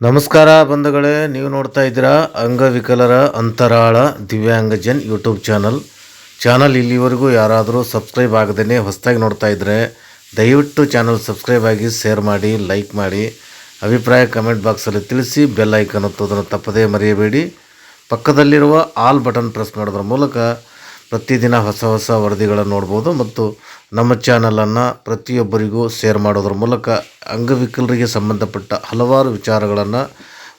ನಮಸ್ಕಾರ ಬಂಧುಗಳೇ, ನೀವು ನೋಡ್ತಾ ಇದ್ದೀರಾ ಅಂಗವಿಕಲರ ಅಂತರಾಳ ದಿವ್ಯಾಂಗಜನ್ ಯೂಟ್ಯೂಬ್ ಚಾನಲ್. ಚಾನಲ್ ಇಲ್ಲಿವರೆಗೂ ಯಾರಾದರೂ ಸಬ್ಸ್ಕ್ರೈಬ್ ಆಗದೇ ಹೊಸದಾಗಿ ನೋಡ್ತಾ ಇದ್ದರೆ ದಯವಿಟ್ಟು ಚಾನಲ್ ಸಬ್ಸ್ಕ್ರೈಬ್ ಆಗಿ ಶೇರ್ ಮಾಡಿ, ಲೈಕ್ ಮಾಡಿ, ಅಭಿಪ್ರಾಯ ಕಮೆಂಟ್ ಬಾಕ್ಸಲ್ಲಿ ತಿಳಿಸಿ, ಬೆಲ್ ಐಕನ್ ಒತ್ತೋದನ್ನು ತಪ್ಪದೇ ಮರೆಯಬೇಡಿ. ಪಕ್ಕದಲ್ಲಿರುವ ಆಲ್ ಬಟನ್ ಪ್ರೆಸ್ ಮಾಡೋದ್ರ ಮೂಲಕ ಪ್ರತಿದಿನ ಹೊಸ ಹೊಸ ವರದಿಗಳನ್ನು ನೋಡ್ಬೋದು ಮತ್ತು ನಮ್ಮ ಚಾನಲನ್ನು ಪ್ರತಿಯೊಬ್ಬರಿಗೂ ಶೇರ್ ಮಾಡೋದ್ರ ಮೂಲಕ ಅಂಗವಿಕಲರಿಗೆ ಸಂಬಂಧಪಟ್ಟ ಹಲವಾರು ವಿಚಾರಗಳನ್ನು,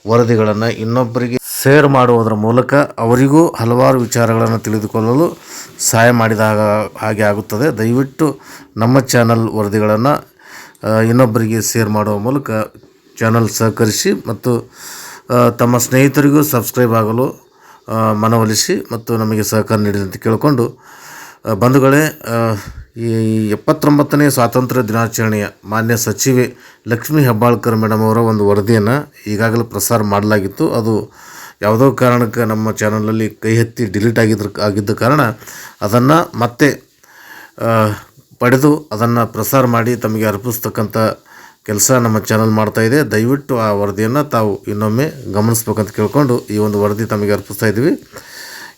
ವರದಿಗಳನ್ನು ಇನ್ನೊಬ್ಬರಿಗೆ ಶೇರ್ ಮಾಡುವುದರ ಮೂಲಕ ಅವರಿಗೂ ಹಲವಾರು ವಿಚಾರಗಳನ್ನು ತಿಳಿದುಕೊಳ್ಳಲು ಸಹಾಯ ಮಾಡಿದ ಹಾಗೆ ಆಗುತ್ತದೆ. ದಯವಿಟ್ಟು ನಮ್ಮ ಚಾನಲ್ ವರದಿಗಳನ್ನು ಇನ್ನೊಬ್ಬರಿಗೆ ಶೇರ್ ಮಾಡುವ ಮೂಲಕ ಚಾನಲ್ ಸಹಕರಿಸಿ ಮತ್ತು ತಮ್ಮ ಸ್ನೇಹಿತರಿಗೂ ಸಬ್ಸ್ಕ್ರೈಬ್ ಆಗಲು ಮನವೊಲಿಸಿ ಮತ್ತು ನಮಗೆ ಸಹಕಾರ ನೀಡಿದಂತೆ ಕೇಳಿಕೊಂಡು ಬಂಧುಗಳೇ ಈ ಎಪ್ಪತ್ತೊಂಬತ್ತನೇ ಸ್ವಾತಂತ್ರ್ಯ ದಿನಾಚರಣೆಯ ಮಾನ್ಯ ಸಚಿವೆ ಲಕ್ಷ್ಮೀ ಹೆಬ್ಬಾಳ್ಕರ್ ಮೇಡಮ್ ಅವರ ಒಂದು ವರದಿಯನ್ನು ಈಗಾಗಲೇ ಪ್ರಸಾರ ಮಾಡಲಾಗಿತ್ತು. ಅದು ಯಾವುದೋ ಕಾರಣಕ್ಕೆ ನಮ್ಮ ಚಾನಲಲ್ಲಿ ಕೈ ಎತ್ತಿ ಡಿಲೀಟ್ ಆಗಿದ್ರ, ಆಗಿದ್ದ ಕಾರಣ ಅದನ್ನು ಮತ್ತೆ ಪಡೆದು ಅದನ್ನು ಪ್ರಸಾರ ಮಾಡಿ ತಮಗೆ ಅರ್ಪಿಸ್ತಕ್ಕಂಥ ಕೆಲಸ ನಮ್ಮ ಚಾನಲ್ ಮಾಡ್ತಾ ಇದೆ. ದಯವಿಟ್ಟು ಆ ವರದಿಯನ್ನು ತಾವು ಇನ್ನೊಮ್ಮೆ ಗಮನಿಸ್ಬೇಕಂತ ಕೇಳಿಕೊಂಡು ಈ ಒಂದು ವರದಿ ತಮಗೆ ಅರ್ಪಿಸ್ತಾ ಇದ್ದೀವಿ.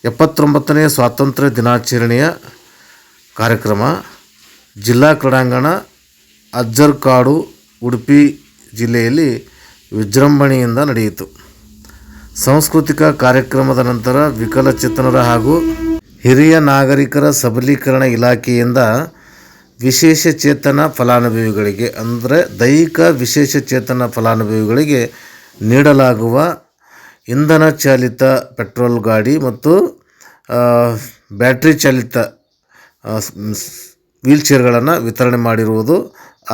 ಎಪ್ಪತ್ತೊಂಬತ್ತನೇ ಸ್ವಾತಂತ್ರ್ಯ ದಿನಾಚರಣೆಯ ಕಾರ್ಯಕ್ರಮ, ಜಿಲ್ಲಾ ಕ್ರೀಡಾಂಗಣ, ಅಜ್ಜರ್ಕಾಡು, ಉಡುಪಿ ಜಿಲ್ಲೆಯಲ್ಲಿ ವಿಜೃಂಭಣೆಯಿಂದ ನಡೆಯಿತು. ಸಾಂಸ್ಕೃತಿಕ ಕಾರ್ಯಕ್ರಮದ ನಂತರ ವಿಕಲಚೇತನರ ಹಾಗೂ ಹಿರಿಯ ನಾಗರಿಕರ ಸಬಲೀಕರಣ ಇಲಾಖೆಯಿಂದ ವಿಶೇಷ ಚೇತನ ಫಲಾನುಭವಿಗಳಿಗೆ, ಅಂದರೆ ದೈಹಿಕ ವಿಶೇಷ ಚೇತನ ಫಲಾನುಭವಿಗಳಿಗೆ ನೀಡಲಾಗುವ ಇಂಧನ ಚಾಲಿತ ಪೆಟ್ರೋಲ್ ಗಾಡಿ ಮತ್ತು ಬ್ಯಾಟ್ರಿ ಚಾಲಿತ ವೀಲ್ ಚೇರ್ಗಳನ್ನು ವಿತರಣೆ ಮಾಡಿರುವುದು.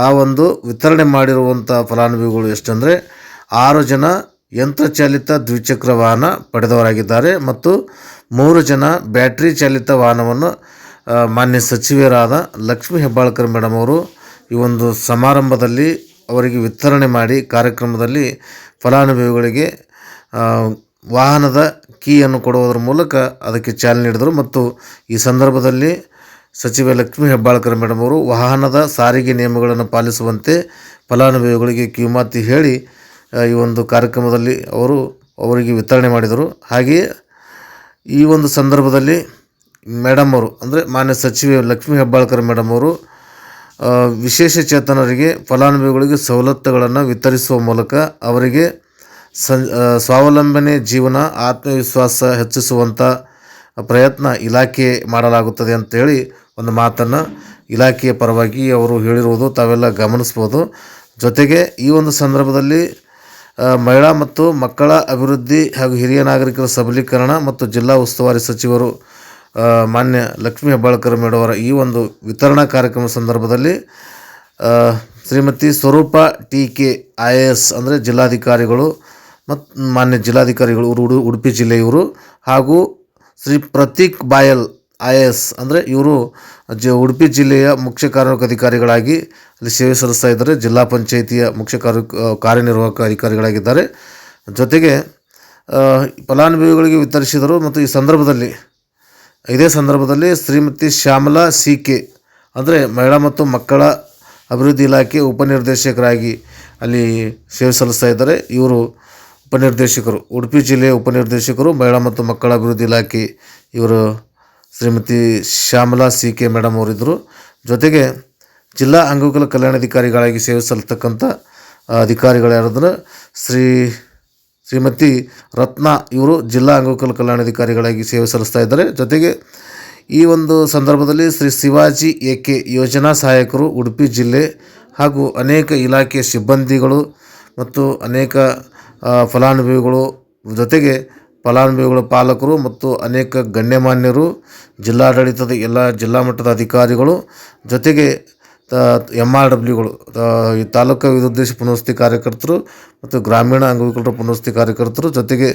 ಆ ಒಂದು ವಿತರಣೆ ಮಾಡಿರುವಂಥ ಫಲಾನುಭವಿಗಳು ಎಷ್ಟಂದರೆ, ಆರು ಜನ ಯಂತ್ರಚಾಲಿತ ದ್ವಿಚಕ್ರ ವಾಹನ ಪಡೆದವರಾಗಿದ್ದಾರೆ ಮತ್ತು ಮೂರು ಜನ ಬ್ಯಾಟ್ರಿ ಚಾಲಿತ ವಾಹನವನ್ನು ಮಾನ್ಯ ಸಚಿವರಾದ ಲಕ್ಷ್ಮೀ ಹೆಬ್ಬಾಳ್ಕರ್ ಮೇಡಮ್ ಅವರು ಈ ಒಂದು ಸಮಾರಂಭದಲ್ಲಿ ಅವರಿಗೆ ವಿತರಣೆ ಮಾಡಿ ಕಾರ್ಯಕ್ರಮದಲ್ಲಿ ಫಲಾನುಭವಿಗಳಿಗೆ ವಾಹನದ ಕೀಯನ್ನು ಕೊಡುವುದರ ಮೂಲಕ ಅದಕ್ಕೆ ಚಾಲನೆ ನೀಡಿದರು. ಮತ್ತು ಈ ಸಂದರ್ಭದಲ್ಲಿ ಸಚಿವ ಲಕ್ಷ್ಮೀ ಹೆಬ್ಬಾಳ್ಕರ್ ಮೇಡಮ್ ಅವರು ವಾಹನದ ಸಾರಿಗೆ ನಿಯಮಗಳನ್ನು ಪಾಲಿಸುವಂತೆ ಫಲಾನುಭವಿಗಳಿಗೆ ಕಿವಿಮಾತಿ ಹೇಳಿ ಈ ಒಂದು ಕಾರ್ಯಕ್ರಮದಲ್ಲಿ ಅವರು ಅವರಿಗೆ ವಿತರಣೆ ಮಾಡಿದರು. ಹಾಗೆಯೇ ಈ ಒಂದು ಸಂದರ್ಭದಲ್ಲಿ ಮೇಡಮ್ ಅವರು, ಅಂದರೆ ಮಾನ್ಯ ಸಚಿವೆ ಲಕ್ಷ್ಮೀ ಹೆಬ್ಬಾಳ್ಕರ್ ಮೇಡಮ್ ಅವರು ವಿಶೇಷ ಚೇತನರಿಗೆ ಫಲಾನುಭವಿಗಳಿಗೆ ಸವಲತ್ತುಗಳನ್ನು ವಿತರಿಸುವ ಮೂಲಕ ಅವರಿಗೆ ಸಂ ಸ್ವಾವಲಂಬನೆ ಜೀವನ, ಆತ್ಮವಿಶ್ವಾಸ ಹೆಚ್ಚಿಸುವಂಥ ಪ್ರಯತ್ನ ಇಲಾಖೆ ಮಾಡಲಾಗುತ್ತದೆ ಅಂತೇಳಿ ಒಂದು ಮಾತನ್ನು ಇಲಾಖೆಯ ಪರವಾಗಿ ಅವರು ಹೇಳಿರುವುದು ತಾವೆಲ್ಲ ಗಮನಿಸ್ಬೋದು. ಜೊತೆಗೆ ಈ ಒಂದು ಸಂದರ್ಭದಲ್ಲಿ ಮಹಿಳಾ ಮತ್ತು ಮಕ್ಕಳ ಅಭಿವೃದ್ಧಿ ಹಾಗೂ ಹಿರಿಯ ನಾಗರಿಕರ ಸಬಲೀಕರಣ ಮತ್ತು ಜಿಲ್ಲಾ ಉಸ್ತುವಾರಿ ಸಚಿವರು ಮಾನ್ಯ ಲಕ್ಷ್ಮೀ ಹೆಬ್ಬಾಳ್ಕರ್ ಮೇಡವರ ಈ ಒಂದು ವಿತರಣಾ ಕಾರ್ಯಕ್ರಮ ಸಂದರ್ಭದಲ್ಲಿ Shrimati Swaroopa T K I A S ಅಂದರೆ ಜಿಲ್ಲಾಧಿಕಾರಿಗಳು ಮತ್ತು ಮಾನ್ಯ ಜಿಲ್ಲಾಧಿಕಾರಿಗಳು ಉಡು, ಉಡುಪಿ ಜಿಲ್ಲೆಯವರು ಹಾಗೂ Shri Prateek Bayal I A S ಅಂದರೆ ಇವರು ಜ ಉಡುಪಿ ಜಿಲ್ಲೆಯ ಮುಖ್ಯ ಕಾರ್ಯನಿರ್ವಾಹಕ ಅಲ್ಲಿ ಸೇವೆ ಸಲ್ಲಿಸ್ತಾ ಇದ್ದಾರೆ. ಜಿಲ್ಲಾ ಪಂಚಾಯಿತಿಯ ಮುಖ್ಯ ಕಾರ್ಯ ಕಾರ್ಯನಿರ್ವಾಹಕ ಅಧಿಕಾರಿಗಳಾಗಿದ್ದಾರೆ. ಜೊತೆಗೆ ಫಲಾನುಭವಿಗಳಿಗೆ ವಿತರಿಸಿದರು ಮತ್ತು ಈ ಸಂದರ್ಭದಲ್ಲಿ ಇದೇ ಸಂದರ್ಭದಲ್ಲಿ ಶ್ರೀಮತಿ ಶ್ಯಾಮಲಾ ಸಿ ಕೆ, ಅಂದರೆ ಮಹಿಳಾ ಮತ್ತು ಮಕ್ಕಳ ಅಭಿವೃದ್ಧಿ ಇಲಾಖೆ ಉಪನಿರ್ದೇಶಕರಾಗಿ ಅಲ್ಲಿ ಸೇವೆ ಸಲ್ಲಿಸ್ತಾ ಇದ್ದಾರೆ. ಇವರು ಉಪನಿರ್ದೇಶಕರು, ಉಡುಪಿ ಜಿಲ್ಲೆಯ ಉಪನಿರ್ದೇಶಕರು, ಮಹಿಳಾ ಮತ್ತು ಮಕ್ಕಳ ಅಭಿವೃದ್ಧಿ ಇಲಾಖೆ ಇವರು Shrimati Shyamala C K madam ಅವರಿದ್ದರು. ಜೊತೆಗೆ ಜಿಲ್ಲಾ ಅಂಗವಿಕಲ ಕಲ್ಯಾಣಾಧಿಕಾರಿಗಳಾಗಿ ಸೇವೆ ಸಲ್ಲತಕ್ಕಂಥ ಅಧಿಕಾರಿಗಳು ಯಾರಾದ್ರೆ ಶ್ರೀ ಶ್ರೀಮತಿ ರತ್ನ, ಇವರು ಜಿಲ್ಲಾ ಅಂಗವಿಕಲ ಕಲ್ಯಾಣಾಧಿಕಾರಿಗಳಾಗಿ ಸೇವೆ ಸಲ್ಲಿಸ್ತಾ ಇದ್ದಾರೆ. ಜೊತೆಗೆ ಈ ಒಂದು ಸಂದರ್ಭದಲ್ಲಿ ಶ್ರೀ ಶಿವಾಜಿ ಎ ಕೆ ಯೋಜನಾ ಸಹಾಯಕರು, ಉಡುಪಿ ಜಿಲ್ಲೆ ಹಾಗೂ ಅನೇಕ ಇಲಾಖೆಯ ಸಿಬ್ಬಂದಿಗಳು ಮತ್ತು ಅನೇಕ ಫಲಾನುಭವಿಗಳು, ಜೊತೆಗೆ ಫಲಾನುಭವಿಗಳ ಪಾಲಕರು ಮತ್ತು ಅನೇಕ ಗಣ್ಯಮಾನ್ಯರು, ಜಿಲ್ಲಾಡಳಿತದ ಎಲ್ಲ ಜಿಲ್ಲಾ ಮಟ್ಟದ ಅಧಿಕಾರಿಗಳು, ಜೊತೆಗೆ ಎಂ ಆರ್ ಡಬ್ಲ್ಯೂಗಳು ಈ ತಾಲೂಕು ಅಭಿವೃದ್ಧಿ ಪುನರ್ವಸತಿ ಕಾರ್ಯಕರ್ತರು ಮತ್ತು ಗ್ರಾಮೀಣ ಅಂಗವಿಕಲರ ಪುನರ್ವಸತಿ ಕಾರ್ಯಕರ್ತರು ಜೊತೆಗೆ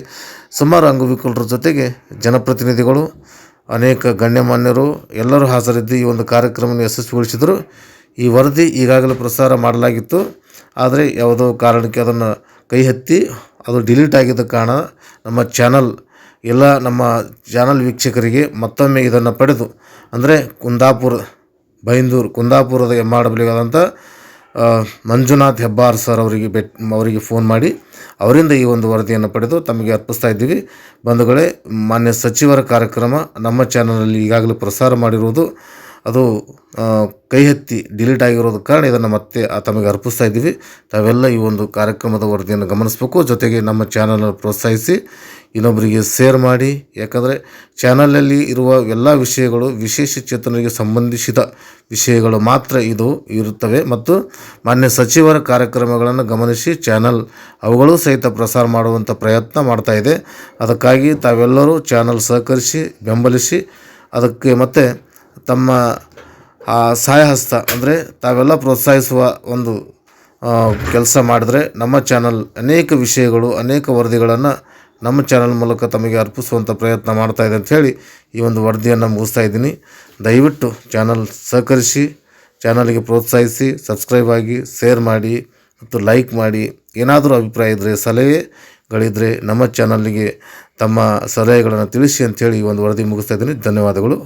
ಸುಮಾರು ಅಂಗವಿಕಲರ ಜೊತೆಗೆ ಜನಪ್ರತಿನಿಧಿಗಳು, ಅನೇಕ ಗಣ್ಯಮಾನ್ಯರು ಎಲ್ಲರೂ ಹಾಜರಿದ್ದು ಈ ಒಂದು ಕಾರ್ಯಕ್ರಮವನ್ನು ಯಶಸ್ವಿಗೊಳಿಸಿದರು. ಈ ವರದಿ ಈಗಾಗಲೇ ಪ್ರಸಾರ ಮಾಡಲಾಗಿತ್ತು. ಆದರೆ ಯಾವುದೋ ಕಾರಣಕ್ಕೆ ಅದನ್ನು ಕೈ ಹತ್ತಿ ಅದು ಡಿಲೀಟ್ ಆಗಿದ್ದ ಕಾರಣ ನಮ್ಮ ಚಾನಲ್, ಎಲ್ಲ ನಮ್ಮ ಚಾನಲ್ ವೀಕ್ಷಕರಿಗೆ ಮತ್ತೊಮ್ಮೆ ಇದನ್ನು ಪಡೆದು, ಅಂದರೆ ಕುಂದಾಪುರ ಬೈಂದೂರು ಕುಂದಾಪುರದ ಎಂ ಆರ್ ಡಬ್ಲ್ಯೂ ಆದಂಥ ಮಂಜುನಾಥ್ ಹೆಬ್ಬಾರ್ ಸರ್ ಅವರಿಗೆ ಬೆಟ್, ಅವರಿಗೆ ಫೋನ್ ಮಾಡಿ ಅವರಿಂದ ಈ ಒಂದು ವರದಿಯನ್ನು ಪಡೆದು ತಮಗೆ ಅರ್ಪಿಸ್ತಾ ಇದ್ದೀವಿ. ಬಂಧುಗಳೇ, ಮಾನ್ಯ ಸಚಿವರ ಕಾರ್ಯಕ್ರಮ ನಮ್ಮ ಚಾನಲಲ್ಲಿ ಈಗಾಗಲೇ ಪ್ರಸಾರ ಮಾಡಿರುವುದು, ಅದು ಕೈ ಎತ್ತಿ ಡಿಲೀಟ್ ಆಗಿರೋದ ಕಾರಣ ಇದನ್ನು ಮತ್ತೆ ತಮಗೆ ಅರ್ಪಿಸ್ತಾ ಇದ್ದೀವಿ. ತಾವೆಲ್ಲ ಈ ಒಂದು ಕಾರ್ಯಕ್ರಮದ ವರದಿಯನ್ನು ಗಮನಿಸಬೇಕು. ಜೊತೆಗೆ ನಮ್ಮ ಚಾನಲನ್ನು ಪ್ರೋತ್ಸಾಹಿಸಿ, ಇನ್ನೊಬ್ಬರಿಗೆ ಶೇರ್ ಮಾಡಿ. ಯಾಕಂದರೆ ಚಾನಲಲ್ಲಿ ಇರುವ ಎಲ್ಲ ವಿಷಯಗಳು ವಿಶೇಷ ಚೇತನರಿಗೆ ಸಂಬಂಧಿಸಿದ ವಿಷಯಗಳು ಮಾತ್ರ ಇದು ಇರುತ್ತವೆ ಮತ್ತು ಮಾನ್ಯ ಸಚಿವರ ಕಾರ್ಯಕ್ರಮಗಳನ್ನು ಗಮನಿಸಿ ಚಾನಲ್ ಅವುಗಳು ಸಹಿತ ಪ್ರಸಾರ ಮಾಡುವಂಥ ಪ್ರಯತ್ನ ಮಾಡ್ತಾ ಇದೆ. ಅದಕ್ಕಾಗಿ ತಾವೆಲ್ಲರೂ ಚಾನಲ್ ಸಹಕರಿಸಿ, ಬೆಂಬಲಿಸಿ, ಅದಕ್ಕೆ ಮತ್ತು ತಮ್ಮ, ಆ ಸಹಾಯ ಹಸ್ತ ಅಂದರೆ ತಾವೆಲ್ಲ ಪ್ರೋತ್ಸಾಹಿಸುವ ಒಂದು ಕೆಲಸ ಮಾಡಿದ್ರೆ ನಮ್ಮ ಚಾನಲ್ ಅನೇಕ ವಿಷಯಗಳು, ಅನೇಕ ವರದಿಗಳನ್ನು ನಮ್ಮ ಚಾನಲ್ ಮೂಲಕ ತಮಗೆ ಅರ್ಪಿಸುವಂಥ ಪ್ರಯತ್ನ ಮಾಡ್ತಾ ಇದೆ ಅಂಥೇಳಿ ಈ ಒಂದು ವರದಿಯನ್ನು ಮುಗಿಸ್ತಾ ಇದ್ದೀನಿ. ದಯವಿಟ್ಟು ಚಾನಲ್ ಸಹಕರಿಸಿ ಚಾನಲ್ಗೆ ಪ್ರೋತ್ಸಾಹಿಸಿ ಸಬ್ಸ್ಕ್ರೈಬ್ ಆಗಿ ಶೇರ್ ಮಾಡಿ ಮತ್ತು ಲೈಕ್ ಮಾಡಿ. ಏನಾದರೂ ಅಭಿಪ್ರಾಯ ಇದ್ದರೆ ಸಲಹೆಗಳಿದ್ದರೆ ನಮ್ಮ ಚಾನಲ್ಗೆ ತಮ್ಮ ಸಲಹೆಗಳನ್ನು ತಿಳಿಸಿ ಅಂಥೇಳಿ ಈ ಒಂದು ವರದಿ ಮುಗಿಸ್ತಾ ಇದ್ದೀನಿ. ಧನ್ಯವಾದಗಳು.